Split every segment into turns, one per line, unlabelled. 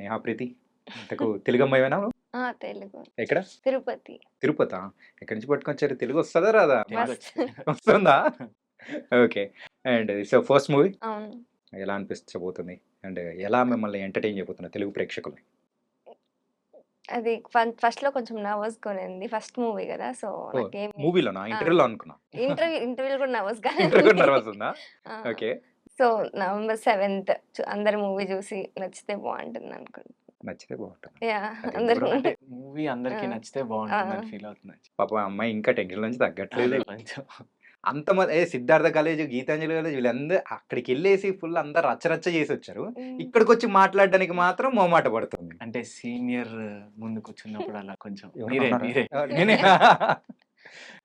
నేహా ప్రీతి ఇంతకు తెలుగు
అమ్మాయినా తెలుగు
ఎక్కడ
తిరుపతి
తిరుపతి ఎక్కడి నుంచి పట్టుకొచ్చారు తెలుగు వస్తుందా రాదా వస్తుందా okay and so first movie ఎలా అనిపించబోతుంది అండ్ ఎలా మిమ్మల్ని ఎంటర్టైన్ చేయబోతున్నారు తెలుగు ప్రేక్షకులు
అది ఫస్ట్ లో కొంచెం నర్వస్ కొనింది ఫస్ట్ మూవీ కదా సో
మూవీలోనా ఇంటర్వ్యూలో అనుకున్నా
ఇంటర్వ్యూ ఇంటర్వ్యూలో కూడా నర్వస్
గా
ఇంటర్వ్యూ
నర్వస్ ఉందా ఓకే
సో నవంబర్ సెవెంత్ అందరు మూవీ చూసి నచ్చితే బాగుంటుంది అనుకుంటున్నాను
నచ్చితే బాగుంటుంది
మూవీ అందరికి నచ్చితే బాగుంటుంది ఫీల్ అవుతుంది
పాప అమ్మాయి ఇంకా నుంచి తగ్గట్లేదు అంత ఏ సిద్ధార్థ కాలేజ్ గీతాంజలి కాలేజ్ వీళ్ళందరూ అక్కడికి వెళ్ళేసి ఫుల్ అందరు రచ్చరచ్చ చేసి వచ్చారు ఇక్కడికి వచ్చి మాట్లాడడానికి మాత్రం మోమాట పడుతుంది
అంటే సీనియర్ ముందు కూర్చున్నప్పుడు అలా కొంచెం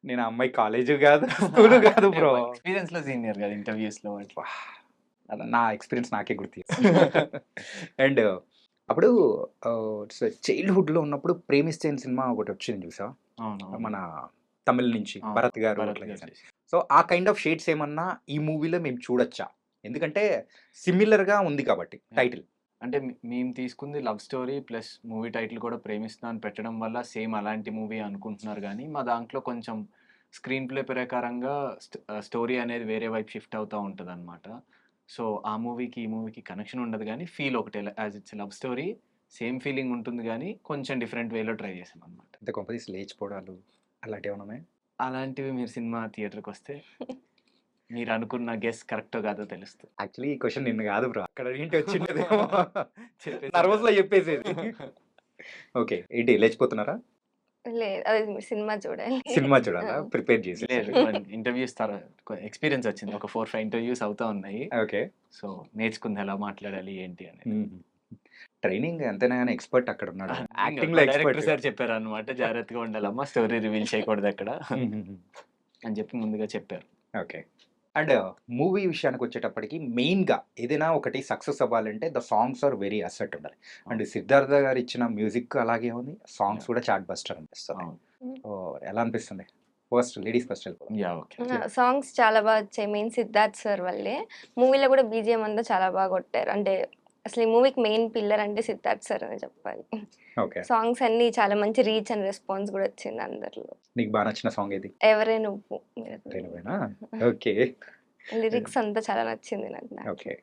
నేను అమ్మాయి కాలేజ్ కాదు కాదు బ్రో
ఎక్స్పీరియన్స్ లో సీనియర్ కాదు ఇంటర్వ్యూస్ లో
నా ఎక్స్పీరియన్స్ నాకే గుర్తు అండ్ అప్పుడు చైల్డ్హుడ్ లో ఉన్నప్పుడు ప్రేమిస్తే సినిమా ఒకటి వచ్చింది చూసా మన తమిళ నుంచి భరత్ గారు సో ఆ కైండ్ ఆఫ్ షేడ్స్ ఏమన్నా ఈ మూవీలో మేము చూడొచ్చా ఎందుకంటే సిమిలర్గా ఉంది కాబట్టి టైటిల్
అంటే మేము తీసుకుంది love story plus movie title కూడా ప్రేమిస్తున్నా అని పెట్టడం వల్ల సేమ్ అలాంటి మూవీ అనుకుంటున్నారు కానీ మా దాంట్లో కొంచెం స్క్రీన్ ప్లే ప్రకారంగా స్టోరీ అనేది వేరే వైపు షిఫ్ట్ అవుతూ ఉంటుంది అనమాట సో ఆ మూవీకి ఈ మూవీకి కనెక్షన్ ఉండదు కానీ ఫీల్ ఒకటే as it's love story same feeling ఉంటుంది కానీ కొంచెం డిఫరెంట్ వేలో ట్రై చేసాం అనమాట
అంటే కొంపదీస్ లేచిపోవడాలు అలాంటివి ఉన్నాయి
అలాంటివి మీరు సినిమా థియేటర్కి వస్తే మీరు అనుకున్న గెస్ కరెక్టో కాదో తెలుస్తుంది
యాక్చువల్లీ ఈ క్వశ్చన్ నిన్ను కాదు బ్రో అక్కడ ఏంటి వచ్చిండేదేమో నర్వస్లో చెప్పేసేది ఓకే ఏంటి లేచిపోతున్నారా
లేదు అది సినిమా చూడాలి
సినిమా చూడాలా ప్రిపేర్ చేసి
లేదు ఇంటర్వ్యూస్ ఎక్స్పీరియన్స్ వచ్చింది ఒక ఫోర్ ఫైవ్ ఇంటర్వ్యూస్ అవుతా ఉన్నాయి
ఓకే
సో నేర్చుకుంది ఎలా మాట్లాడాలి ఏంటి అని
ట్రైనింగ్ అంతేనా కానీ ఎక్స్పర్ట్ అక్కడ ఉన్నాడు యాక్టింగ్ లో ఎక్స్పర్ట్
సార్ చెప్పారు అనమాట జాగ్రత్తగా ఉండాలమ్మా స్టోరీ రివీల్ చేయకూడదు అక్కడ అని చెప్పి ముందుగా చెప్పారు
ఓకే అండ్ మూవీ విషయానికి వచ్చేటప్పటికి మెయిన్గా ఏదైనా ఒకటి సక్సెస్ అవ్వాలంటే the songs are very asset ఉండాలి అండ్ సిద్ధార్థ గారు ఇచ్చిన మ్యూజిక్ అలాగే ఉంది సాంగ్స్ కూడా చాట్ బస్టర్ అనిపిస్తుంది ఎలా అనిపిస్తుంది ఫస్ట్ లేడీస్ ఫస్ట్
సాంగ్స్ చాలా బాగా వచ్చాయి మెయిన్ సిద్ధార్థ్ సార్ వల్లే మూవీలో కూడా బీజిఎం అంతా చాలా బాగా కొట్టారు అంటే అసలు ఈ మూవీకి మెయిన్ పిల్లర్ అంటే సిద్ధార్థ్ సార్ అని చెప్పాలి సాంగ్స్ అన్ని చాలా మంచి రీచ్ అండ్ రెస్పాన్స్ కూడా వచ్చింది అందరిలో
నీకు బాగా నచ్చిన సాంగ్ ఇది
ఎవరే నువ్వు
తెలుగునా ఓకే
లిరిక్స్ అంతా చాలా నచ్చింది నాకు
ఓకే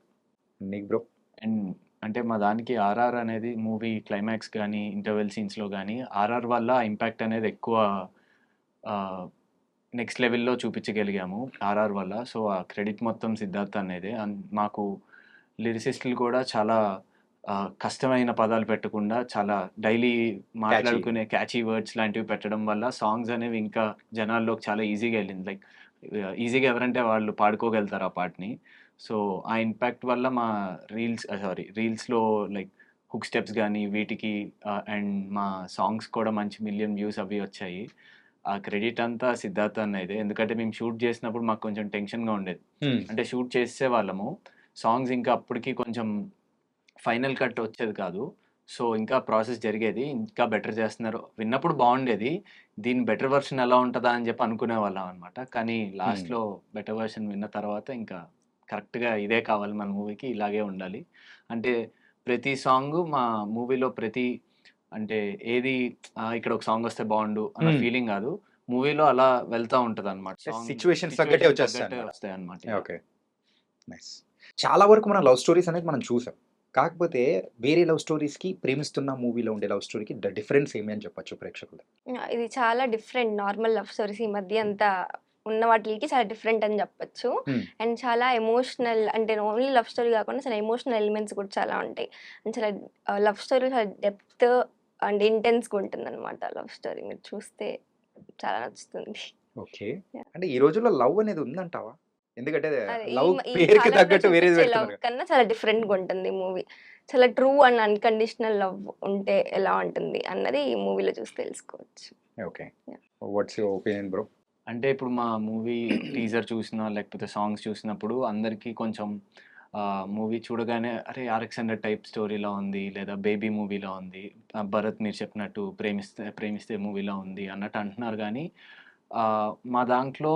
బ్రో
అండ్ అంటే మా దానికి ఆర్ఆర్ అనేది మూవీ క్లైమాక్స్ కానీ ఇంటర్వెల్ సీన్స్లో కానీ ఆర్ఆర్ వల్ల ఇంపాక్ట్ అనేది ఎక్కువ నెక్స్ట్ లెవెల్లో చూపించగలిగాము ఆర్ఆర్ వల్ల సో ఆ క్రెడిట్ మొత్తం సిద్ధార్థ అనేది అండ్ మాకు లిరిసిస్టులు కూడా చాలా కష్టమైన పదాలు పెట్టకుండా చాలా డైలీ మాట్లాడుకునే క్యాచీ వర్డ్స్ లాంటివి పెట్టడం వల్ల సాంగ్స్ అనేవి ఇంకా జనాల్లోకి చాలా ఈజీగా వెళ్ళింది లైక్ ఈజీగా ఎవరంటే వాళ్ళు పాడుకోగలుగుతారు ఆ పాటని సో ఆ ఇంపాక్ట్ వల్ల మా రీల్స్ సారీ రీల్స్లో లైక్ హుక్ స్టెప్స్ కానీ వీటికి అండ్ మా సాంగ్స్ కూడా మంచి మిలియన్ వ్యూస్ అవి వచ్చాయి ఆ క్రెడిట్ అంతా సిద్ధార్థ అనేది ఎందుకంటే మేము షూట్ చేసినప్పుడు మాకు కొంచెం టెన్షన్గా ఉండేది hmm. అంటే షూట్ చేసే వాళ్ళము సాంగ్స్ ఇంకా అప్పటికి కొంచెం ఫైనల్ కట్ వచ్చేది కాదు సో ఇంకా ప్రాసెస్ జరిగేది ఇంకా బెటర్ చేస్తున్నారు విన్నప్పుడు బాగుండేది దీని బెటర్ వర్షన్ ఎలా ఉంటుందా అని చెప్పి అనుకునే వాళ్ళం అనమాట కానీ లాస్ట్లో బెటర్ వర్షన్ విన్న తర్వాత ఇంకా కరెక్ట్గా ఇదే కావాలి మన మూవీకి ఇలాగే ఉండాలి అంటే ప్రతి సాంగ్ మా మూవీలో ప్రతి అంటే ఏది ఇక్కడ ఒక సాంగ్ వస్తే బాగుండు అన్న ఫీలింగ్ కాదు మూవీలో అలా వెళ్తా ఉంటది అనమాట
సిచ్యువేషన్ తగ్గట్టే
అనమాట
చాలా వరకు మన లవ్ స్టోరీస్ అనేది మనం చూసాం కాకపోతే వేరే లవ్ స్టోరీస్ కి ప్రేమిస్తున్న మూవీలో ఉండే లవ్ స్టోరీకి ద డిఫరెన్స్ ఏమి అని చెప్పొచ్చు ప్రేక్షకులు
ఇది చాలా డిఫరెంట్ నార్మల్ లవ్ స్టోరీస్ ఈ మధ్య అంతా ఉన్న వాటికి చాలా డిఫరెంట్ అని చెప్పొచ్చు అండ్ చాలా ఎమోషనల్ అంటే ఓన్లీ లవ్ స్టోరీ కాకుండా చాలా ఎమోషనల్ ఎలిమెంట్స్ కూడా చాలా ఉంటాయి అండ్ చాలా లవ్ స్టోరీ చాలా డెప్త్ అండ్ ఇంటెన్స్గా ఉంటుంది అనమాట లవ్ స్టోరీ మీరు చూస్తే చాలా నచ్చుతుంది
ఓకే అంటే ఈ రోజుల్లో లవ్ అనేది ఉందంటావా ఎందుకంటే లవ్ పేరుకి తగ్గట్టు వేరే
కన్నా చాలా డిఫరెంట్ గా ఉంటుంది మూవీ చాలా ట్రూ అండ్ అన్కండిషనల్ లవ్ ఉంటే ఎలా ఉంటుంది అన్నది ఈ మూవీలో చూసి తెలుసుకోవచ్చు
okay what's your opinion bro
అంటే ఇప్పుడు మా మూవీ టీజర్ చూసిన లేకపోతే సాంగ్స్ చూసినప్పుడు అందరికీ కొంచెం మూవీ చూడగానే అరే ఆర్ఎక్స్ టైప్ స్టోరీలో ఉంది లేదా బేబీ మూవీలో ఉంది భరత్ మీరు చెప్పినట్టు ప్రేమిస్తే ప్రేమిస్తే మూవీలో ఉంది అన్నట్టు అంటున్నారు కానీ మా దాంట్లో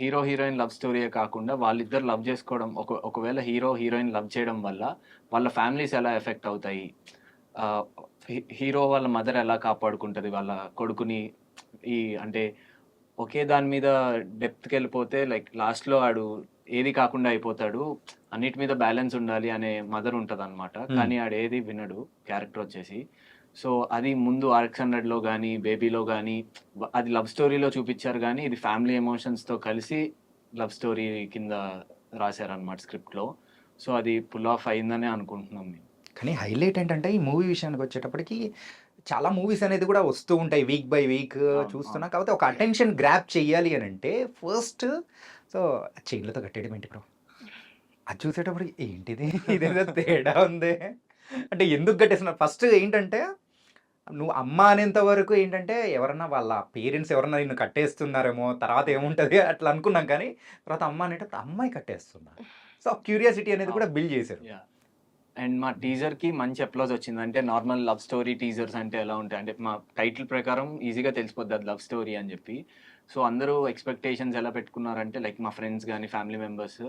హీరో హీరోయిన్ లవ్ స్టోరీయే కాకుండా వాళ్ళిద్దరు లవ్ చేసుకోవడం ఒక ఒకవేళ హీరో హీరోయిన్ లవ్ చేయడం వల్ల వాళ్ళ ఫ్యామిలీస్ ఎలా ఎఫెక్ట్ అవుతాయి హీరో వాళ్ళ మదర్ ఎలా కాపాడుకుంటుంది వాళ్ళ కొడుకుని ఈ అంటే ఒకే దాని మీద డెప్త్కి వెళ్ళిపోతే లైక్ లాస్ట్లో ఆడు ఏది కాకుండా అయిపోతాడు అన్నిటి మీద బ్యాలెన్స్ ఉండాలి అనే మదర్ ఉంటుంది అనమాట కానీ ఆడు ఏది వినడు క్యారెక్టర్ వచ్చేసి సో అది ముందు ఆర్క్స్ హండ్రెడ్లో కానీ బేబీలో కానీ అది లవ్ స్టోరీలో చూపించారు కానీ ఇది ఫ్యామిలీ ఎమోషన్స్తో కలిసి లవ్ స్టోరీ కింద రాశారనమాట స్క్రిప్ట్లో సో అది పుల్ ఆఫ్ అయిందనే అనుకుంటున్నాం మేము
కానీ హైలైట్ ఏంటంటే ఈ మూవీ విషయానికి వచ్చేటప్పటికి చాలా మూవీస్ అనేది కూడా వస్తూ ఉంటాయి వీక్ బై వీక్ చూస్తున్నా కాకపోతే ఒక అటెన్షన్ గ్రాప్ చేయాలి అని అంటే ఫస్ట్ సో చైన్లతో కట్టేయడం ఏంటి బ్రో అది చూసేటప్పుడు ఏంటిది ఇదేదో తేడా ఉంది అంటే ఎందుకు కట్టేస్తున్నారు ఫస్ట్ ఏంటంటే నువ్వు అమ్మ అనేంత వరకు ఏంటంటే ఎవరన్నా వాళ్ళ పేరెంట్స్ ఎవరన్నా నిన్ను కట్టేస్తున్నారేమో తర్వాత ఏముంటుంది అట్లా అనుకున్నాం కానీ తర్వాత అమ్మ అనేటప్పుడు అమ్మాయి కట్టేస్తున్నారు సో క్యూరియాసిటీ అనేది కూడా బిల్డ్ చేశారు
అండ్ మా టీజర్కి మంచి అప్లోజ్ వచ్చింది అంటే నార్మల్ లవ్ స్టోరీ టీజర్స్ అంటే ఎలా ఉంటాయి అంటే మా టైటిల్ ప్రకారం ఈజీగా తెలిసిపోద్ది అది లవ్ స్టోరీ అని చెప్పి సో అందరూ ఎక్స్పెక్టేషన్స్ ఎలా పెట్టుకున్నారంటే లైక్ మా ఫ్రెండ్స్ కానీ family members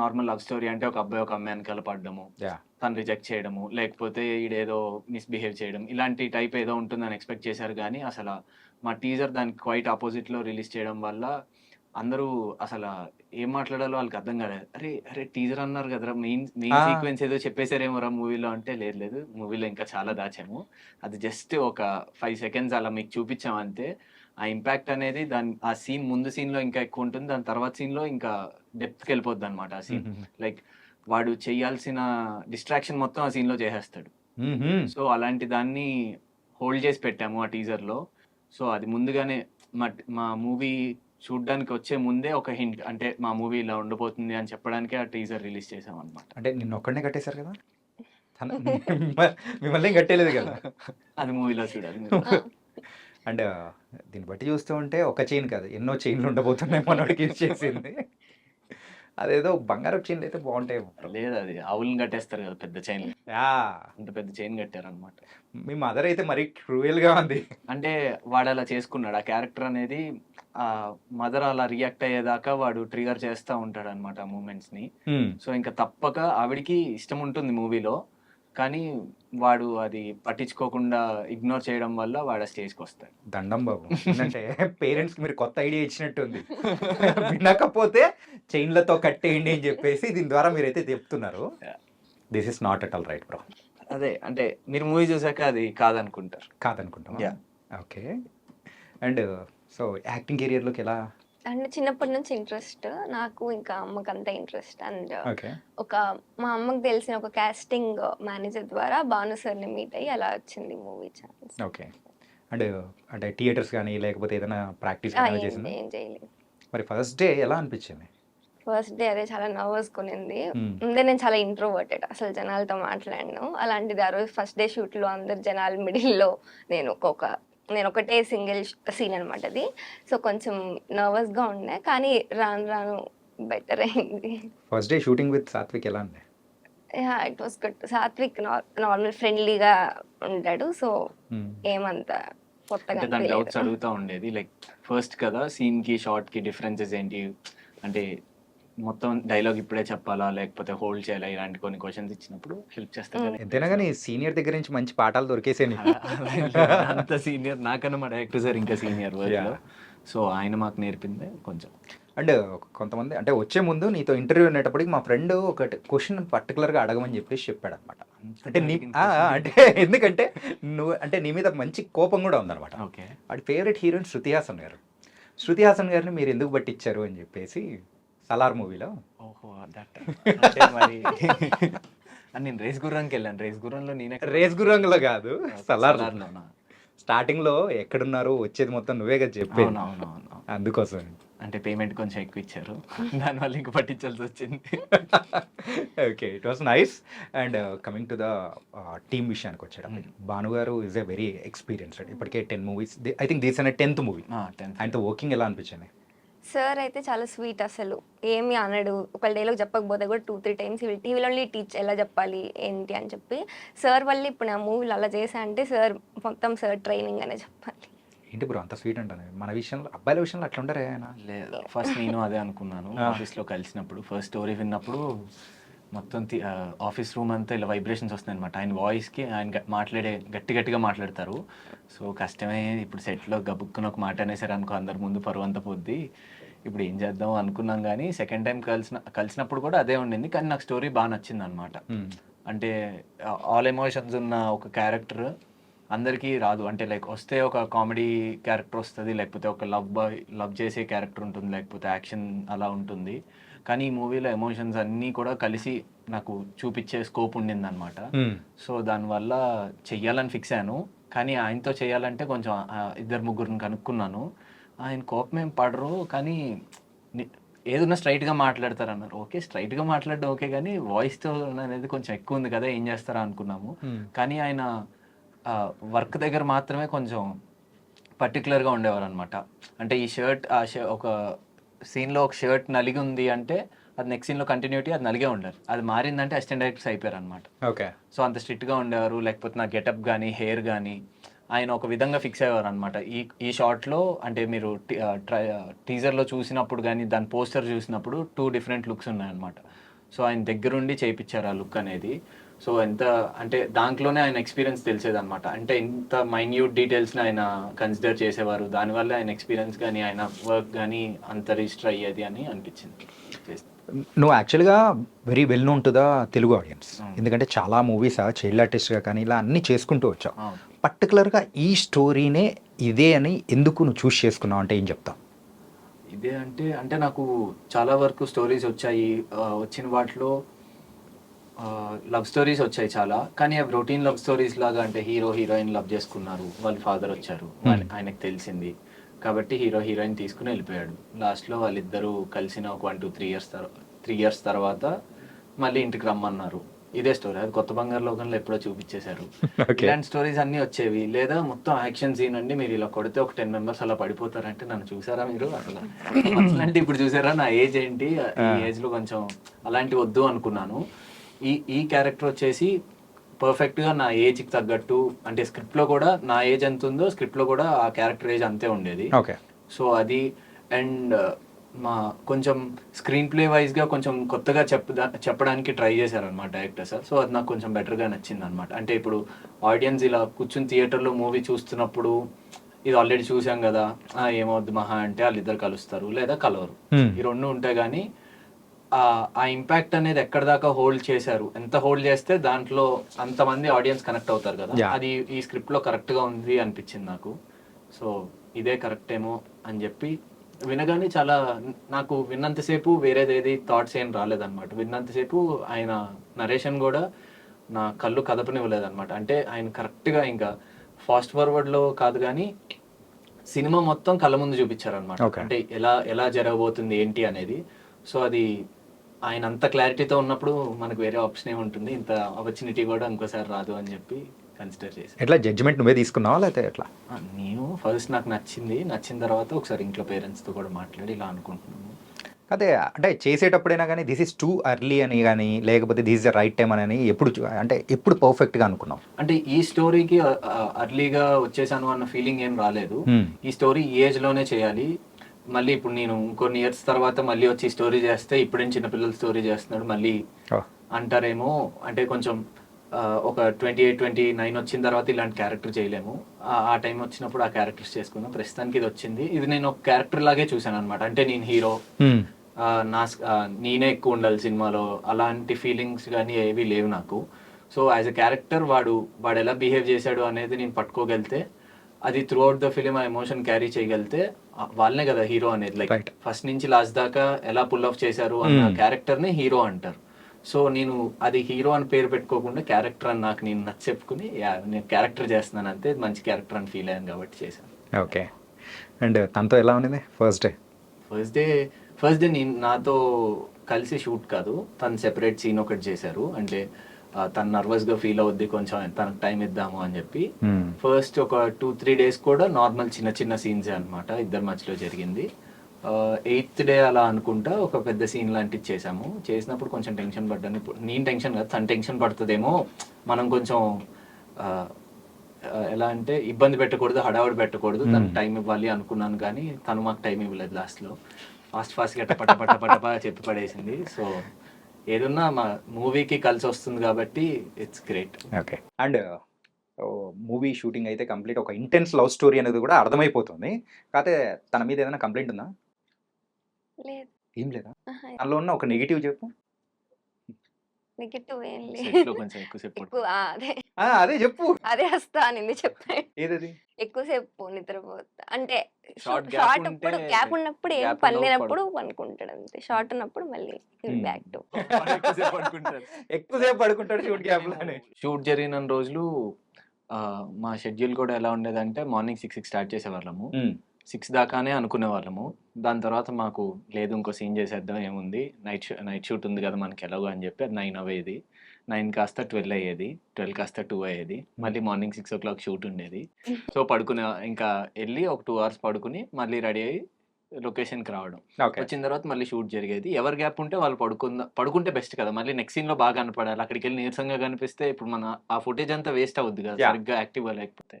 normal love story అంటే ఒక అబ్బాయి ఒక అమ్మాయి వెనకాల పడ్డము తను రిజెక్ట్ చేయడము లేకపోతే ఈడేదో మిస్బిహేవ్ చేయడం ఇలాంటి టైప్ ఏదో ఉంటుందని ఎక్స్పెక్ట్ చేశారు కానీ అసలు మా టీజర్ దానికి క్వైట్ ఆపోజిట్ లో రిలీజ్ చేయడం వల్ల అందరూ అసలు ఏం మాట్లాడాలో వాళ్ళకి అర్థం కాలేదు అరే అరే టీజర్ అన్నారు కదరా మెయిన్ మెయిన్ సీక్వెన్స్ ఏదో చెప్పేశారేమో రా మూవీలో అంటే లేదు లేదు మూవీలో ఇంకా చాలా దాచాము అది జస్ట్ ఒక ఫైవ్ సెకండ్స్ అలా మీకు చూపించామంతే ఆ ఇంపాక్ట్ అనేది దాని ఆ సీన్ ముందు సీన్ లో ఇంకా ఎక్కువ ఉంటుంది దాని తర్వాత సీన్ లో ఇంకా డెప్త్కి వెళ్ళిపోద్ది అనమాట ఆ సీన్ లైక్ వాడు చేయాల్సిన డిస్ట్రాక్షన్ మొత్తం ఆ సీన్ లో చేసేస్తాడు సో అలాంటి దాన్ని హోల్డ్ చేసి పెట్టాము ఆ టీజర్ లో సో అది ముందుగానే మా మూవీ చూడడానికి వచ్చే ముందే ఒక హింట్ అంటే మా మూవీ ఇలా ఉండబోతుంది అని చెప్పడానికి ఆ టీజర్ రిలీజ్ చేసాం అనమాట
అంటే నిన్న ఒక్కడనే కట్టేశారు కదా మిమ్మల్ని కట్టేలేదు కదా
అది మూవీలో చూడాలి
అండ్ దీన్ని బట్టి చూస్తూ ఉంటే ఒక చైన్ కాదు ఎన్నో చైన్లు ఉండబోతున్నాయి మనోడికి యూజ్ చేసింది అదేదో బంగారం చైన్లు అయితే బాగుంటాయి
లేదు అది ఆవులను కట్టేస్తారు కదా పెద్ద చైన్ అంత పెద్ద చైన్ కట్టారు అనమాట
మీ మదర్ అయితే మరీ క్రూయల్గా ఉంది
అంటే వాడు అలా చేసుకున్నాడు ఆ క్యారెక్టర్ అనేది ఆ మదర్ అలా రియాక్ట్ అయ్యేదాకా వాడు ట్రిగర్ చేస్తూ ఉంటాడు అనమాట ఆ మూమెంట్స్ ని సో ఇంకా తప్పక ఆవిడికి ఇష్టం ఉంటుంది మూవీలో కానీ వాడు అది పట్టించుకోకుండా ఇగ్నోర్ చేయడం వల్ల వాడు ఆ స్టేజ్కి వస్తాడు
దండం బాబు అంటే పేరెంట్స్కి మీరు కొత్త ఐడియా ఇచ్చినట్టుంది వినకపోతే చైన్లతో కట్టేయండి అని చెప్పేసి దీని ద్వారా మీరైతే చెప్తున్నారు this is not at all right bro
అదే అంటే మీరు మూవీ చూసాక అది కాదనుకుంటారు
కాదనుకుంటాం ఓకే అండ్ సో యాక్టింగ్ కెరియర్లోకి ఎలా
అంటే చిన్నప్పటి నుంచి ఇంట్రెస్ట్ నాకు ఇంకా అమ్మకి అంత ఇంట్రెస్ట్ అండ్ ఒక మా అమ్మకి తెలిసిన ఒక కాస్టింగ్ మేనేజర్ ద్వారా భాను సార్ని మీట్ అయ్యి అలా వచ్చింది మూవీ ఛాన్స్
ఓకే అంటే అంటే థియేటర్స్ కానీ లేకపోతే ఏదైనా ప్రాక్టీస్ చేసింది
ఏం చేయలేదు
మరి ఫస్ట్ డే ఎలా అనిపించింది
ఫస్ట్ డే అదే చాలా నర్వస్ కొనింది ముందే నేను చాలా ఇంట్రోవర్టెడ్ అసలు జనాలతో మాట్లాడను అలాంటిది ఆ రోజు ఫస్ట్ డే షూట్లో అందరు జనాల మిడిల్లో నేను ఒక్కొక్క నేను ఒకటే సింగిల్ సీన్ అనమాట అది సో కొంచెం నర్వస్గా ఉండే కానీ రాను రాను బెటర్ అయింది
first day shooting with Satvik ఎలా ఉండే yeah
it was good Satvik normal ఫ్రెండ్లీగా ఉంటాడు సో ఏమంత కొత్తగా
డౌట్స్ అడుగుతా ఉండేది లైక్ ఫస్ట్ కదా సీన్ కి షార్ట్ కి డిఫరెన్సెస్ ఏంటి అంటే మొత్తం డైలాగ్ ఇప్పుడే చెప్పాలా లేకపోతే హోల్డ్ చేయాలా ఇలాంటి కొన్ని క్వశ్చన్స్ ఇచ్చినప్పుడు హెల్ప్ చేస్తాను
ఎంతైనా కానీ సీనియర్ దగ్గర నుంచి మంచి పాఠాలు దొరికేసాయి
అంత సీనియర్ నాకన్నా మా డైరెక్టర్ సార్ ఇంకా సీనియర్ సో ఆయన మాకు నేర్పింది కొంచెం
అండ్ కొంతమంది అంటే వచ్చే ముందు నీతో ఇంటర్వ్యూ ఉండేటప్పటికి మా ఫ్రెండ్ ఒక క్వశ్చన్ పర్టికులర్గా అడగమని చెప్పేసి చెప్పాడు అనమాట అంటే నీ అంటే ఎందుకంటే నువ్వు అంటే నీ మీద మంచి కోపం కూడా ఉందన్నమాట
ఓకే
వాడి ఫేవరెట్ హీరోయిన్ శృతి హాసన్ గారు శృతి హాసన్ గారిని మీరు ఎందుకు పట్టించారు అని చెప్పేసి సలార్ మూవీలో
ఓహో దట్ మరి నేను రేస్ గుర్రంకి వెళ్ళాను రేస్ గుర్రంలో నేను
రేస్ గుర్రంలో కాదు సలార్ స్టార్టింగ్ లో ఎక్కడున్నారు వచ్చేది మొత్తం నువ్వే కదా
చెప్పాను
అందుకోసం
అంటే పేమెంట్ కొంచెం ఎక్కువ ఇచ్చారు దానివల్ల ఇంక పట్టించాల్సి వచ్చింది
okay it was nice and coming to the team విషయానికి వచ్చాడు భానుగారు ఇస్ ఎ వెరీ ఎక్స్పీరియన్స్డ్ ఇప్పటికే ten movies I think this అనే టెన్త్ మూవీ అండ్ వర్కింగ్ ఎలా అనిపించింది
సార్ అయితే చాలా స్వీట్ అసలు ఏమి అనడు ఒక డేలో చెప్పకపోతే కూడా టూ త్రీ టైమ్స్ టీవీలో ఓన్లీ టీచ్ ఎలా చెప్పాలి ఏంటి అని చెప్పి సార్ వల్ల ఇప్పుడు నా మూవీలు అలా చేసా అంటే సార్ మొత్తం సార్ ట్రైనింగ్ అనే చెప్పాలి
ఏంటి బ్రో అంత స్వీట్ అంటే మన విషయంలో అబ్బాయిల విషయంలో అట్లా ఉండరే
లేదు ఫస్ట్ నేను అదే అనుకున్నాను ఆఫీస్లో కలిసినప్పుడు ఫస్ట్ స్టోరీ విన్నప్పుడు మొత్తం ఆఫీస్ రూమ్ అంతా ఇలా వైబ్రేషన్స్ వస్తాయి అనమాట ఆయన వాయిస్కి ఆయన మాట్లాడే గట్టి గట్టిగా మాట్లాడతారు సో కష్టమే ఇప్పుడు సెట్లో గబుక్కున ఒక మాట అనేసారు అనుకో అందరి ముందు పరువు పొద్దు ఇప్పుడు ఏం చేద్దాం అనుకున్నాం కానీ సెకండ్ టైం కలిసిన కలిసినప్పుడు కూడా అదే ఉండింది కానీ నాకు స్టోరీ బాగా నచ్చింది అనమాట
hmm.
అంటే ఆల్ ఎమోషన్స్ ఉన్న ఒక క్యారెక్టర్ అందరికీ రాదు అంటే లైక్ వస్తే ఒక కామెడీ క్యారెక్టర్ వస్తుంది లేకపోతే ఒక లవ్ లవ్ చేసే క్యారెక్టర్ ఉంటుంది లేకపోతే యాక్షన్ అలా ఉంటుంది కానీ ఈ మూవీలో ఎమోషన్స్ అన్నీ కూడా కలిసి నాకు చూపించే స్కోప్ ఉండింది
అనమాట
సో దానివల్ల చెయ్యాలని ఫిక్స్ అయ్యాను కానీ ఆయనతో చేయాలంటే కొంచెం ఇద్దరు ముగ్గురిని కనుక్కున్నాను ఆయన కోపం ఏం పడరు కానీ ఏదన్నా స్ట్రైట్గా మాట్లాడతారు అన్నారు ఓకే స్ట్రైట్గా మాట్లాడడం ఓకే కానీ వాయిస్తో అనేది కొంచెం ఎక్కువ ఉంది కదా ఏం చేస్తారా అనుకున్నాము కానీ ఆయన వర్క్ దగ్గర మాత్రమే కొంచెం పర్టికులర్గా ఉండేవారు అనమాట అంటే ఈ షర్ట్ ఆ షర్ ఒక సీన్లో ఒక షర్ట్ నలిగి ఉంది అంటే అది నెక్స్ట్ సీన్లో కంటిన్యూటీ అది నలిగే ఉండాలి అది మారిందంటే అసిస్టెంట్ డైరెక్టర్స్ అయిపోయారు అనమాట
ఓకే
సో అంత స్ట్రిక్ట్గా ఉండేవారు లేకపోతే నా గెటప్ కానీ హెయిర్ కానీ ఆయన ఒక విధంగా ఫిక్స్ అయ్యేవారు అనమాట ఈ ఈ షార్ట్లో అంటే మీరు టీజర్లో చూసినప్పుడు కానీ దాని పోస్టర్ చూసినప్పుడు టూ డిఫరెంట్ లుక్స్ ఉన్నాయన్నమాట సో ఆయన దగ్గరుండి చేయించారు ఆ లుక్ అనేది సో ఎంత అంటే దాంట్లోనే ఆయన ఎక్స్పీరియన్స్ అనమాట అంటే ఇంత మైన్యూట్ డీటెయిల్స్ని ఆయన కన్సిడర్ చేసేవారు దానివల్ల ఆయన ఎక్స్పీరియన్స్ కానీ ఆయన వర్క్ కానీ అంత రిజిస్టర్ అయ్యేది అని అనిపించింది
నువ్వు యాక్చువల్గా very well known to the Telugu audience ఎందుకంటే చాలా మూవీస్ చైల్డ్ ఆర్టిస్ట్గా కానీ ఇలా అన్నీ చేసుకుంటూ వచ్చావు పర్టికులర్గా ఈ స్టోరీనే ఇదే అని ఎందుకు నువ్వు చూస్ చేసుకున్నావు అంటే ఏం చెప్తావు
ఇదే అంటే అంటే నాకు చాలా వరకు స్టోరీస్ వచ్చాయి వచ్చిన వాటిలో లవ్ స్టోరీస్ వచ్చాయి చాలా కానీ అవి రొటీన్ లవ్ స్టోరీస్ లాగా అంటే హీరో హీరోయిన్ లవ్ చేసుకున్నారు వాళ్ళ ఫాదర్ వచ్చారు hmm. ఆయనకు తెలిసింది కాబట్టి హీరో హీరోయిన్ తీసుకుని వెళ్ళిపోయాడు లాస్ట్లో వాళ్ళిద్దరూ కలిసిన ఒక వన్ టూ త్రీ ఇయర్స్ తర్వాత త్రీ ఇయర్స్ తర్వాత మళ్ళీ ఇంటికి రమ్మన్నారు ఇదే స్టోరీ అది కొత్త బంగారు లోకంలో ఎప్పుడో చూపించేశారు ఇలాంటి స్టోరీస్ అన్ని వచ్చేవి లేదా మొత్తం యాక్షన్ సీన్ అండి మీరు ఇలా కొడితే ఒక టెన్ మెంబర్స్ అలా పడిపోతారంటే నన్ను చూసారా మీరు అసలు అంటే ఇప్పుడు చూసారా నా ఏజ్ ఏంటి ఈ ఏజ్ లో కొంచెం అలాంటి వద్దు అనుకున్నాను ఈ ఈ క్యారెక్టర్ వచ్చేసి పర్ఫెక్ట్గా నా ఏజ్కి తగ్గట్టు అంటే స్క్రిప్ట్లో కూడా నా ఏజ్ ఎంత ఉందో స్క్రిప్ట్లో కూడా ఆ క్యారెక్టర్ ఏజ్ అంతే ఉండేది
ఓకే
సో అది అండ్ uh, మా కొంచెం స్క్రీన్ ప్లే వైజ్గా కొంచెం కొత్తగా చెప్పదా చెప్పడానికి ట్రై చేశారనమాట డైరెక్టర్ సార్ సో అది నాకు కొంచెం బెటర్గా నచ్చింది అనమాట అంటే ఇప్పుడు ఆడియన్స్ ఇలా కూర్చుని థియేటర్లో మూవీ చూస్తున్నప్పుడు ఇది ఆల్రెడీ చూసాం కదా ఏమవుద్ది మహా అంటే వాళ్ళిద్దరు కలుస్తారు లేదా కలవరు
hmm.
ఈ రెండు ఉంటాయి కానీ ఆ ఇంపాక్ట్ అనేది ఎక్కడ దాకా హోల్డ్ చేశారు ఎంత హోల్డ్ చేస్తే దాంట్లో అంతమంది ఆడియన్స్ కనెక్ట్ అవుతారు కదా అది ఈ స్క్రిప్ట్ లో కరెక్ట్ గా ఉంది అనిపించింది నాకు సో ఇదే కరెక్ట్ ఏమో అని చెప్పి వినగానే చాలా నాకు విన్నంతసేపు వేరేదేది థాట్స్ ఏం రాలేదన్నమాట విన్నంతసేపు ఆయన నరేషన్ కూడా నా కళ్ళు కదపనివ్వలేదన్నమాట అంటే ఆయన కరెక్ట్గా ఇంకా ఫాస్ట్ ఫార్వర్డ్లో కాదు కానీ సినిమా మొత్తం కళ్ళ ముందు చూపించారనమాట అంటే ఎలా ఎలా జరగబోతుంది ఏంటి అనేది సో అది ఆయన అంత క్లారిటీతో ఉన్నప్పుడు మనకు వేరే ఆప్షన్ ఏమి ఉంటుంది ఇంత ఆపర్చునిటీ కూడా ఇంకోసారి రాదు అని చెప్పి కన్సిడర్ చేసి
ఎట్లా జడ్జ్మెంట్ నువ్వే తీసుకున్నావా లేకపోతే ఎట్లా
నేను ఫస్ట్ నాకు నచ్చింది నచ్చిన తర్వాత ఒకసారి ఇంట్లో పేరెంట్స్తో కూడా మాట్లాడి ఇలా అనుకుంటున్నాను
అదే అంటే చేసేటప్పుడైనా కానీ దిస్ ఇస్ టూ అర్లీ అని కానీ లేకపోతే this is the right time అని ఎప్పుడు అంటే ఎప్పుడు పర్ఫెక్ట్గా అనుకున్నాం
అంటే ఈ స్టోరీకి అర్లీగా వచ్చేసాను అన్న ఫీలింగ్ ఏం రాలేదు ఈ స్టోరీ ఏజ్లోనే చేయాలి మళ్ళీ ఇప్పుడు నేను ఇంకొన్ని ఇయర్స్ తర్వాత మళ్ళీ వచ్చి స్టోరీ చేస్తే ఇప్పుడేం చిన్నపిల్లలు స్టోరీ చేస్తున్నాడు మళ్ళీ అంటారేమో అంటే కొంచెం ఒక ట్వంటీ ఎయిట్ ట్వంటీ నైన్ వచ్చిన తర్వాత ఇలాంటి క్యారెక్టర్ చేయలేము ఆ టైం వచ్చినప్పుడు ఆ క్యారెక్టర్స్ చేసుకున్నాం ప్రస్తుతానికి ఇది వచ్చింది ఇది నేను ఒక క్యారెక్టర్ లాగే చూసాను అనమాట అంటే నేను హీరో నా నేనే ఎక్కువ ఉండాలి సినిమాలో అలాంటి ఫీలింగ్స్ కానీ ఏవి లేవు నాకు సో యాజ్ అ క్యారెక్టర్ వాడు వాడు ఎలా బిహేవ్ చేశాడు అనేది నేను పట్టుకోగలితే అది త్రూ అవుట్ ద ఫిలిం ఆ ఎమోషన్ క్యారీ చేయగలితే వాళ్ళనే కదా హీరో అనేది లైక్ ఫస్ట్ నుంచి లాస్ట్ దాకా ఎలా పుల్ ఆఫ్ చేశారు అన్న క్యారెక్టర్ ని హీరో అంటారు సో నేను అది హీరో అని పేరు పెట్టుకోకుండా క్యారెక్టర్ అని నాకు నేను నచ్చెప్పుకుని నేను క్యారెక్టర్ చేస్తున్నాను అంతే మంచి క్యారెక్టర్ అని ఫీల్ అయ్యాను కాబట్టి చేశాను
ఓకే అండ్ తనతో ఎలా ఉన్నది first day
first day first day నేను నాతో కలిసి షూట్ కాదు తను సెపరేట్ సీన్ ఒకటి చేశారు అంటే తను నర్వస్ గా ఫీల్ అవుద్ది కొంచెం తనకు టైం ఇద్దాము అని చెప్పి ఫస్ట్ hmm. ఒక టూ త్రీ డేస్ కూడా నార్మల్ చిన్న చిన్న సీన్స్ అనమాట ఇద్దరు మధ్యలో జరిగింది ఎయిత్ డే అలా అనుకుంటా ఒక పెద్ద సీన్ లాంటిది చేసాము చేసినప్పుడు కొంచెం టెన్షన్ పడ్డాను ఇప్పుడు నేను టెన్షన్ కాదు తను టెన్షన్ పడుతుందేమో మనం కొంచెం ఎలా అంటే ఇబ్బంది పెట్టకూడదు హడావుడి పెట్టకూడదు
hmm.
తను టైం ఇవ్వాలి అనుకున్నాను కానీ తను మాకు టైం ఇవ్వలేదు లాస్ట్లో ఫాస్ట్ గట్ట పట పట పట చెప్పి పడేసింది సో ఏదున్నా మా మూవీకి కలిసి వస్తుంది కాబట్టి it's great
okay and movie shooting అయితే కంప్లీట్ ఒక ఇంటెన్స్ లవ్ స్టోరీ అనేది కూడా అర్థమైపోతుంది కాకపోతే తన మీద ఏదైనా కంప్లైంట్ ఉందా
లేదు
ఏం లేదా అందులో ఉన్న ఒక నెగిటివ్ చెప్పు
నెగిటివ్ ఏం లేదు
కొంచెం
ఎక్కువ అదే
అదే చెప్పు
అదే వస్తా అనింది చెప్పాను
ఏదది
ఎక్కువసేపు నిద్రపోతా అంటే షార్ట్ అప్పుడు గ్యాప్ ఉన్నప్పుడు ఏం పని లేనప్పుడు పనుకుంటాడు అంతే షార్ట్ ఉన్నప్పుడు మళ్ళీ బ్యాక్ టు
ఎక్కువసేపు
పడుకుంటాడు షూట్ గ్యాప్
షూట్ జరిగిన రోజులు మా షెడ్యూల్ కూడా ఎలా ఉండేదంటే మార్నింగ్ సిక్స్ సిక్స్ స్టార్ట్ చేసేవాళ్ళము సిక్స్ దాకానే అనుకునే వాళ్ళము దాని తర్వాత మాకు లేదు ఇంకో సీన్ చేసేద్దాం ఏముంది నైట్ షూ నైట్ షూట్ ఉంది కదా మనకి ఎలాగో అని చెప్పి అది నైన్ అవ్వేది నైన్ కాస్త ట్వెల్వ్ అయ్యేది ట్వెల్వ్ కాస్త టూ అయ్యేది మళ్ళీ morning six o'clock shoot ఉండేది సో పడుకునే ఇంకా వెళ్ళి ఒక టూ అవర్స్ పడుకుని మళ్ళీ రెడీ అయ్యి లొకేషన్కి రావడం వచ్చిన తర్వాత మళ్ళీ షూట్ జరిగేది ఎవరు గ్యాప్ ఉంటే వాళ్ళు పడుకుందా పడుకుంటే బెస్ట్ కదా మళ్ళీ నెక్స్ట్ సీన్లో బాగా కనపడాలి అక్కడికి వెళ్ళి నీరసంగా కనిపిస్తే ఇప్పుడు మన ఆ ఫుటేజ్ అంతా వేస్ట్ అవుద్ది కదా సరిగ్గా యాక్టివ్గా లేకపోతే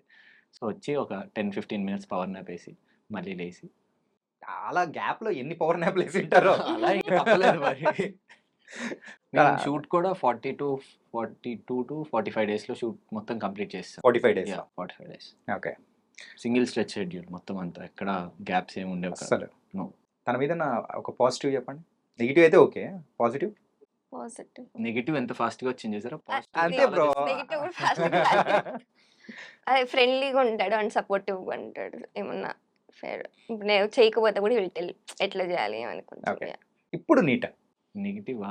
సో వచ్చి ఒక ten fifteen minutes power nap వేసి మళ్ళీ లేచి
చాలా గ్యాప్లో ఎన్ని పవర్ నాప్ లేసి ఉంటారో
అలా మరి షూట్ కూడా forty to forty two to forty five డేస్లో షూట్ మొత్తం కంప్లీట్ చేస్తాం
forty five days
forty five days
okay
single stretch schedule మొత్తం అంతా ఎక్కడ గ్యాప్స్ ఏమి ఉండే
అసలు తన మీద నా ఒక పాజిటివ్ చెప్పండి నెగిటివ్ అయితే ఓకే పాజిటివ్
పాజిటివ్
నెగిటివ్ ఎంత ఫాస్ట్ గా వచ్చింది చూసారా
అంతే బ్రో
ఫ్రెండ్లీగా ఉంటాడు అండ్ సపోర్టివ్ గా ఉంటాడు ఏమన్నా ఫేర్ నేను చేయకపోతే కూడా విల్ ఎట్లా చేయాలి
అనుకుంటున్నా ఇప్పుడు నీట
నెగిటివా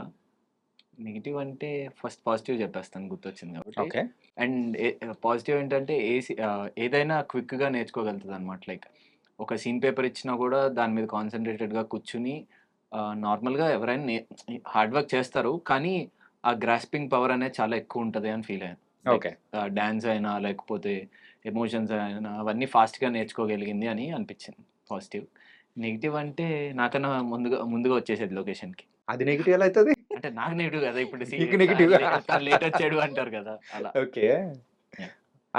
నెగిటివ్ అంటే ఫస్ట్ పాజిటివ్ చెప్పేస్తాను గుర్తొచ్చింది కాబట్టి అండ్ పాజిటివ్ ఏంటంటే ఏ ఏదైనా క్విక్గా నేర్చుకోగలుగుతుంది అనమాట లైక్ ఒక సీన్ పేపర్ ఇచ్చినా కూడా దాని మీద కాన్సన్ట్రేటెడ్గా కూర్చుని నార్మల్గా ఎవరైనా హార్డ్ వర్క్ చేస్తారు కానీ ఆ గ్రాస్పింగ్ పవర్ అనేది చాలా ఎక్కువ ఉంటుంది అని ఫీల్ అయ్యాను
ఓకే
డ్యాన్స్ అయినా లేకపోతే ఎమోషన్స్ అయినా అవన్నీ ఫాస్ట్గా నేర్చుకోగలిగింది అని అనిపించింది పాజిటివ్ నెగిటివ్ అంటే నాకన్నా ముందుగా ముందుగా వచ్చేసేది లొకేషన్కి
అది నెగిటివ్ ఎలా అవుతుంది
అంటే నాకు నెగిటివ్ కదా ఇప్పుడు
నెగిటివ్
లేట్ వచ్చాడు అంటారు కదా అలా
ఓకే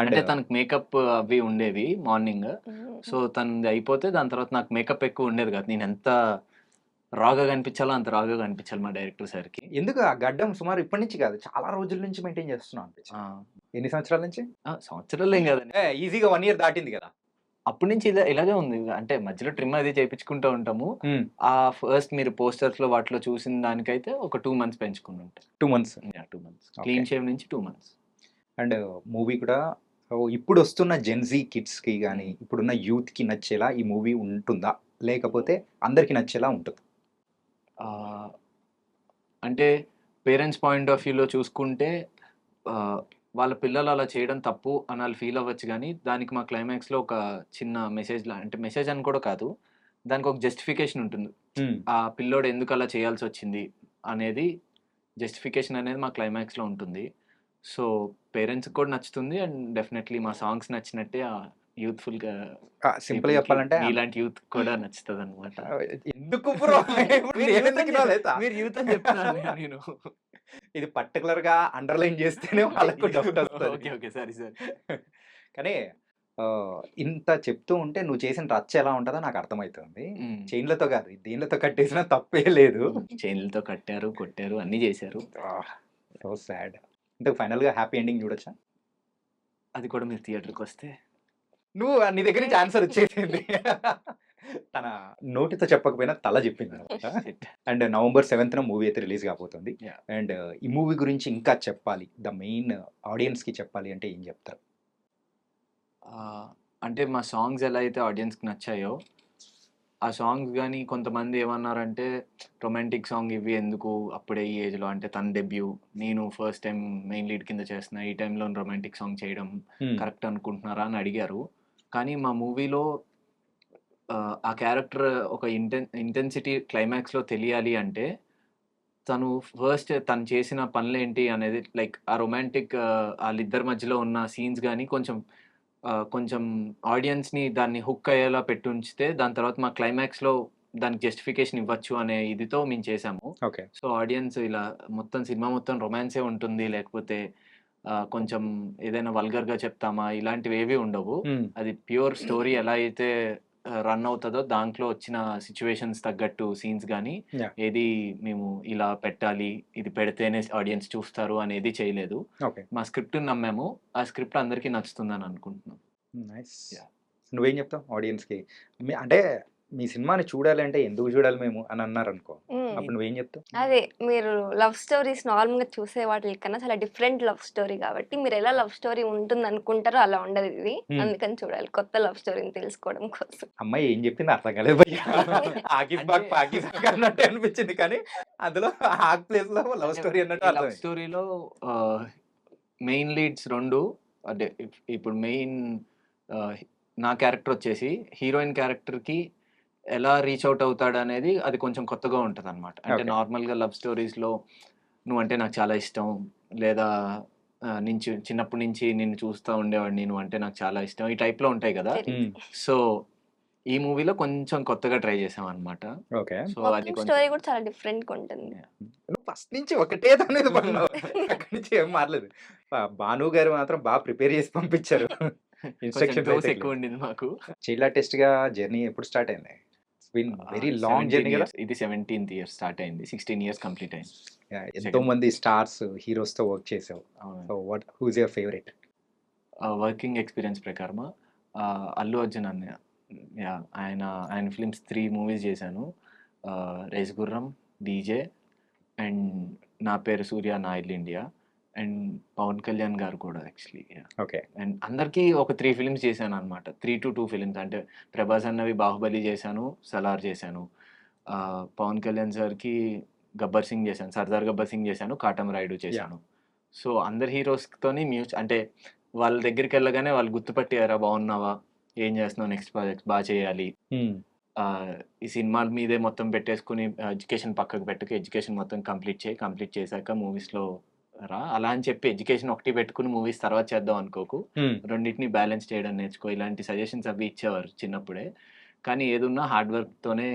అంటే
తనకు మేకప్ అవి ఉండేవి మార్నింగ్ mm. సో తనది అయిపోతే దాని తర్వాత నాకు మేకప్ ఎక్కువ ఉండేది కదా నేను ఎంత రాగా కనిపించాలో అంత రాగా కనిపించాలి మా డైరెక్టర్ సార్కి
ఎందుకు ఆ గడ్డం సుమారు ఇప్పటి నుంచి కాదు చాలా రోజుల నుంచి మెయింటైన్ చేస్తున్నాం ఎన్ని సంవత్సరాల నుంచి
సంవత్సరాలు ఏం కాదండి
ఈజీగా వన్ ఇయర్ దాటింది కదా
అప్పటి నుంచి ఇలా ఇలాగే ఉంది అంటే మధ్యలో ట్రిమ్ అది చేయించుకుంటూ ఉంటాము ఆ ఫస్ట్ మీరు పోస్టర్స్ లో వాటిలో చూసిన దానికైతే ఒక టూ మంత్స్ పెంచుకుని ఉంటారు
two months
two months clean shave నుంచి టూ మంత్స్
అండ్ మూవీ కూడా ఇప్పుడు వస్తున్న జెన్జీ కిడ్స్కి కానీ ఇప్పుడున్న యూత్కి నచ్చేలా ఈ మూవీ ఉంటుందా లేకపోతే అందరికీ నచ్చేలా ఉంటుంది
అంటే పేరెంట్స్ పాయింట్ ఆఫ్ వ్యూలో చూసుకుంటే వాళ్ళ పిల్లలు అలా చేయడం తప్పు అని వాళ్ళు ఫీల్ అవ్వచ్చు కానీ దానికి మా క్లైమాక్స్లో ఒక చిన్న మెసేజ్లా అంటే మెసేజ్ అని కూడా కాదు దానికి ఒక జస్టిఫికేషన్ ఉంటుంది ఆ పిల్లోడు ఎందుకు అలా చేయాల్సి వచ్చింది అనేది జస్టిఫికేషన్ అనేది మా క్లైమాక్స్లో ఉంటుంది సో పేరెంట్స్కి కూడా నచ్చుతుంది అండ్ డెఫినెట్లీ మా సాంగ్స్ నచ్చినట్టే యూత్ఫుల్ గా
సింపుల్ చెప్పాలంటే
ఇలాంటి యూత్ కూడా నచ్చుతుంది అనమాట
ఎందుకు
మీరు యూత్ అని చెప్తాను నేను
ఇది పర్టికులర్ గా అండర్లైన్ చేస్తేనే వాళ్ళకు డౌట్ వస్తుంది
ఓకే ఓకే సారీ సార్
కానీ ఇంత చెప్తూ ఉంటే నువ్వు చేసిన రచ్చ ఎలా ఉంటుందో నాకు అర్థమవుతుంది చైన్లతో కాదు దీనిలతో కట్టేసిన తప్పే లేదు
చైన్లతో కట్టారు కొట్టారు అన్ని చేశారు
సో సాడ్ ఇంతకు ఫైనల్గా హ్యాపీ ఎండింగ్ చూడొచ్చా
అది కూడా మీరు థియేటర్కి వస్తే
నువ్వు నీ దగ్గర నుంచి ఆన్సర్ వచ్చేసింది తన నోటితో చెప్పకపోయినా తల చెప్పింది అనమాట అండ్ నవంబర్ సెవెంత్ మూవీ అయితే రిలీజ్ కాబోతుంది అండ్ ఈ మూవీ గురించి ఇంకా చెప్పాలి ద మెయిన్ ఆడియన్స్కి చెప్పాలి అంటే ఏం చెప్తారు
అంటే మా సాంగ్స్ ఎలా అయితే ఆడియన్స్కి నచ్చాయో ఆ సాంగ్స్ కానీ కొంతమంది ఏమన్నారంటే రొమాంటిక్ సాంగ్ ఇవి ఎందుకు అప్పుడే ఈ ఏజ్లో అంటే తన డెబ్యూ నేను ఫస్ట్ టైం మెయిన్ లీడ్ కింద చేస్తున్నా ఈ టైంలో రొమాంటిక్ సాంగ్ చేయడం కరెక్ట్ అనుకుంటున్నారా అని అడిగారు కానీ మా మూవీలో ఆ క్యారెక్టర్ ఒక ఇంటెన్ ఇంటెన్సిటీ క్లైమాక్స్లో తెలియాలి అంటే తను ఫస్ట్ తను చేసిన పనులేంటి అనేది లైక్ ఆ రొమాంటిక్ వాళ్ళిద్దరి మధ్యలో ఉన్న సీన్స్ కానీ కొంచెం కొంచెం ఆడియన్స్ని దాన్ని హుక్ అయ్యేలా పెట్టి ఉంచితే దాని తర్వాత మా క్లైమాక్స్లో దానికి జస్టిఫికేషన్ ఇవ్వచ్చు అనే ఇదితో మేము చేసాము సో ఆడియన్స్ ఇలా మొత్తం సినిమా మొత్తం రొమాన్సే ఉంటుంది లేకపోతే కొంచెం ఏదైనా వల్గర్ గా చెప్తామా ఇలాంటివి ఏవి ఉండవు అది ప్యూర్ స్టోరీ ఎలా అయితే రన్ అవుతుందో దాంట్లో వచ్చిన సిచ్యువేషన్స్ తగ్గట్టు సీన్స్ కానీ ఏది మేము ఇలా పెట్టాలి ఇది పెడితేనే ఆడియన్స్ చూస్తారు అనేది చేయలేదు మా స్క్రిప్ట్ నమ్మాము ఆ స్క్రిప్ట్ అందరికీ నచ్చుతుందని అనుకుంటున్నాం
నువ్వేం చెప్తావు ఆడియన్స్కి అంటే మీ సినిమాని చూడాలి అంటే ఎందుకు చూడాలి మేము అని అన్నారు అనుకో అప్పుడు నువ్వేం చెప్తావు
అదే మీరు లవ్ స్టోరీస్ నార్మల్ గా చూసే వాటి కన్నా చాలా డిఫరెంట్ లవ్ స్టోరీ కాబట్టి మీరు ఎలా లవ్ స్టోరీ ఉంటుంది అనుకుంటారో అలా ఉండదు ఇది అందుకని చూడాలి కొత్త లవ్ స్టోరీని తెలుసుకోవడం కోసం
అమ్మాయి ఏం చెప్పింది అర్థం కాలేదు పాకిస్తాన్ అన్నట్టు అనిపించింది కానీ అందులో ఆ ప్లేస్ లో లవ్ స్టోరీ అన్నట్టు
లవ్ స్టోరీలో మెయిన్ లీడ్స్ రెండు అంటే ఇప్పుడు మెయిన్ నా క్యారెక్టర్ వచ్చేసి హీరోయిన్ క్యారెక్టర్కి ఎలా రీచ్ అవుట్ అవుతాడు అనేది అది కొంచెం కొత్తగా ఉంటుంది అనమాట అంటే నార్మల్గా లవ్ స్టోరీస్లో నువ్వు అంటే నాకు చాలా ఇష్టం లేదా నుంచి చిన్నప్పటి నుంచి నిన్ను చూస్తూ ఉండేవాడిని నువ్వు అంటే నాకు చాలా ఇష్టం ఈ టైప్లో ఉంటాయి కదా సో ఈ మూవీలో కొంచెం కొత్తగా ట్రై చేసాం అనమాట సో అది
స్టోరీ కూడా చాలా డిఫరెంట్ ఉంటుంది
ఫస్ట్ నుంచి ఒకటే అనేది అక్కడి నుంచి ఏం మారలేదు భాను గారు మాత్రం బాగా ప్రిపేర్ చేసి పంపించారు
ఇన్స్ట్రక్షన్ ఎక్కువ ఉండింది మాకు
చీలా టెస్ట్ గా జర్నీ ఎప్పుడు స్టార్ట్ అయింది బీన్ వెరీ లాంగ్ జర్నీ కదా
ఇది సెవెంటీన్త్ ఇయర్ స్టార్ట్ అయింది సిక్స్టీన్ ఇయర్స్ కంప్లీట్ అయింది
ఎంతో మంది స్టార్స్ హీరోస్ తో వర్క్ చేసావు so what whose your favourite
working experience ప్రకారమా Allu Arjun అన్నయ్య ఆయన ఆయన ఫిలిమ్స్ త్రీ మూవీస్ చేశాను రేస్ గుర్రం డీజే అండ్ నా పేరు సూర్య నా ఇల్లు ఇండియా అండ్ పవన్ కళ్యాణ్ గారు కూడా యాక్చువల్లీ
ఓకే
అండ్ అందరికీ ఒక త్రీ ఫిలిమ్స్ చేశాను అనమాట త్రీ టు టూ ఫిలిమ్స్ అంటే ప్రభాస్ అన్నవి బాహుబలి చేశాను సలార్ చేశాను పవన్ కళ్యాణ్ సార్కి గబ్బర్ సింగ్ చేశాను సర్దార్ గబ్బర్ సింగ్ చేశాను కాటం రాయుడు చేశాను సో అందరి హీరోస్తోని మ్యూచ్ అంటే వాళ్ళ దగ్గరికి వెళ్ళగానే వాళ్ళు గుర్తుపట్టారా బాగున్నావా ఏం చేస్తున్నావు నెక్స్ట్ ప్రాజెక్ట్ బాగా చేయాలి ఈ సినిమా మీదే మొత్తం పెట్టేసుకుని ఎడ్యుకేషన్ పక్కకు పెట్టుకు ఎడ్యుకేషన్ మొత్తం కంప్లీట్ చేయి కంప్లీట్ చేశాక మూవీస్లో రా అలా అని చెప్పి ఎడ్యుకేషన్ ఒకటి పెట్టుకుని మూవీస్ తర్వాత చేద్దాం అనుకోకు రెండింటిని బ్యాలెన్స్ చేయడం నేర్చుకో ఇలాంటి సజెషన్స్ అవి ఇచ్చేవారు చిన్నప్పుడే కానీ ఏదున్నా హార్డ్ వర్క్తోనే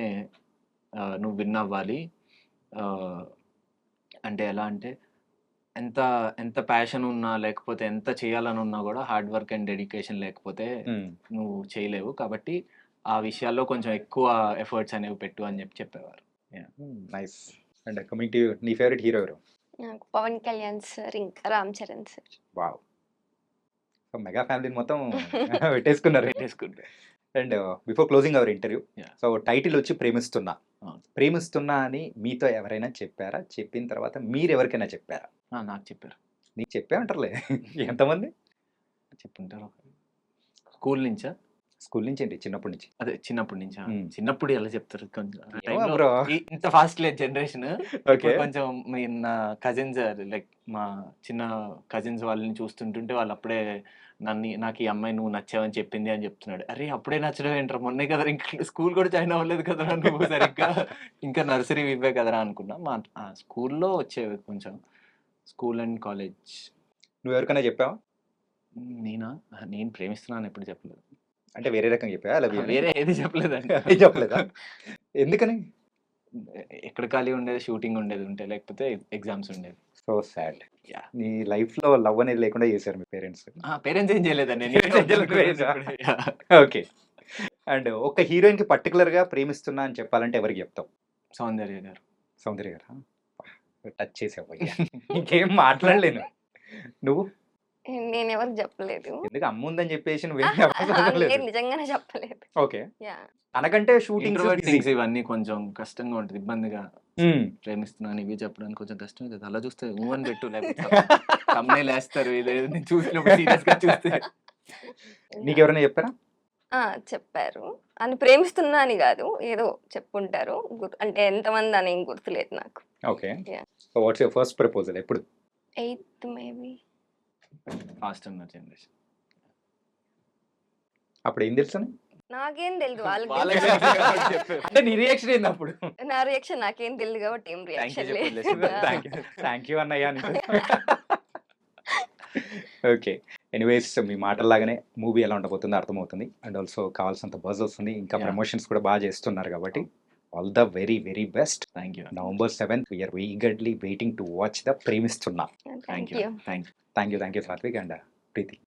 నువ్వు విన్ అవ్వాలి అంటే ఎలా అంటే ఎంత ఎంత ప్యాషన్ ఉన్నా లేకపోతే ఎంత చేయాలని ఉన్నా కూడా హార్డ్ వర్క్ అండ్ డెడికేషన్ లేకపోతే నువ్వు చేయలేవు కాబట్టి ఆ విషయాల్లో కొంచెం ఎక్కువ ఎఫర్ట్స్ అనేవి పెట్టు అని చెప్పి చెప్పేవారు
నైస్ అండ్ కమింగ్ టు నీ ఫేవరెట్ హీరో ఎవరు
నాకు పవన్ కళ్యాణ్ సార్ ఇంకా Ram Charan sir
wow so mega ఫ్యామిలీని మొత్తం పెట్టేసుకున్నారు
పెట్టేసుకుంటే
and before closing hour interview so title వచ్చి ప్రేమిస్తున్నా ప్రేమిస్తున్నా అని మీతో ఎవరైనా చెప్పారా చెప్పిన తర్వాత మీరు ఎవరికైనా చెప్పారా
నాకు చెప్పారు
నీకు చెప్పే ఎంతమంది
చెప్పుంటారు స్కూల్ నుంచా
స్కూల్ నుంచి ఏంటి చిన్నప్పటి నుంచి
అదే చిన్నప్పటి నుంచి చిన్నప్పుడు ఎలా చెప్తారు కొంచెం ఇంత ఫాస్ట్ లేదు జనరేషన్ కొంచెం నా కజిన్స్ లైక్ మా చిన్న కజిన్స్ వాళ్ళని చూస్తుంటుంటే వాళ్ళు అప్పుడే నన్ను నాకు ఈ అమ్మాయి నువ్వు నచ్చావని చెప్పింది అని చెప్తున్నాడు అరే అప్పుడే నచ్చడం ఏంటారు మొన్నే కదా ఇంకా స్కూల్ కూడా జాయిన్ అవ్వలేదు కదా నువ్వు సరిగ్గా ఇంకా నర్సరీ ఇవ్వే కదా అనుకున్నా మా స్కూల్లో వచ్చేవి కొంచెం స్కూల్ అండ్ కాలేజ్
నువ్వు ఎవరికైనా చెప్పావా
నేనా నేను ప్రేమిస్తున్నాను ఎప్పుడు చెప్పలేదు
అంటే వేరే రకంగా చెప్పా అలా
వేరే ఏది
అంటే చెప్పలేదా ఎందుకని
ఎక్కడ ఖాళీ ఉండేది షూటింగ్ ఉండేది ఉంటే లేకపోతే ఎగ్జామ్స్ ఉండేది
సో సాడ్ నీ లైఫ్ లో లవ్ అనేది లేకుండా చేశారు మీ పేరెంట్స్
పేరెంట్స్ ఏం చేయలేదండి
ఓకే అండ్ ఒక హీరోయిన్ కి పర్టికులర్ గా ప్రేమిస్తున్నా అని చెప్పాలంటే ఎవరికి చెప్తాం
సౌందర్య గారు
సౌందర్య గారు టచ్ చేసావు ఇంకేం మాట్లాడలేను నువ్వు
నేను ఎవరికి చెప్పలేదు
ఎందుకు అమ్మ ఉందని చెప్పేసి నువ్వు
నిజంగానే చెప్పలేదు
ఓకే
యా
షూటింగ్
ఇంట్రోవర్టింగ్స్ ఇవన్నీ కొంచెం కష్టంగా ఉంటుంది ఇబ్బందిగా ప్రేమిస్తున్నాను ఇవి చెప్పడానికి కొంచెం కష్టం అవుతుంది అలా చూస్తే ఊ అని పెట్టు లేకపోతే అమ్మాయిలు వేస్తారు ఇదేదో నేను చూసినప్పుడు సీరియస్ గా చూస్తే
నీకు ఎవరైనా చెప్పారా
ఆ, చెప్పారు అని ప్రేమిస్తున్నా అని కాదు ఏదో చెప్పుంటారు అంటే ఎంతమంది అని ఏం గుర్తులేదు నాకు
okay what's your first proposal ఎప్పుడు
ఎయిత్ మేబీ
ఫాస్ట్ ఉన్న జనరేషన్
అప్పుడు ఏం తెలుసు
నాకేం తెలియదు వాళ్ళకి
అంటే నీ రియాక్షన్ ఏంది అప్పుడు
నా రియాక్షన్ నాకేం తెలియదు కాబట్టి ఏం రియాక్షన్
థ్యాంక్ యూ అన్నయ్య ఓకే ఎనీవేస్ మీ మాటల్లాగానే మూవీ ఎలా ఉండబోతుందో అర్థమవుతుంది అండ్ ఆల్సో కావాల్సినంత బజ్ వస్తుంది ఇంకా ప్రమోషన్స్ కూడా బాగా చేస్తున్నారు కాబట్టి All the very,
very best.
Thank you. November 7th, we are eagerly waiting to
watch
the
premise
Chunna.
Yeah, thank
you. Thank you, Satvik and uh, Preeti.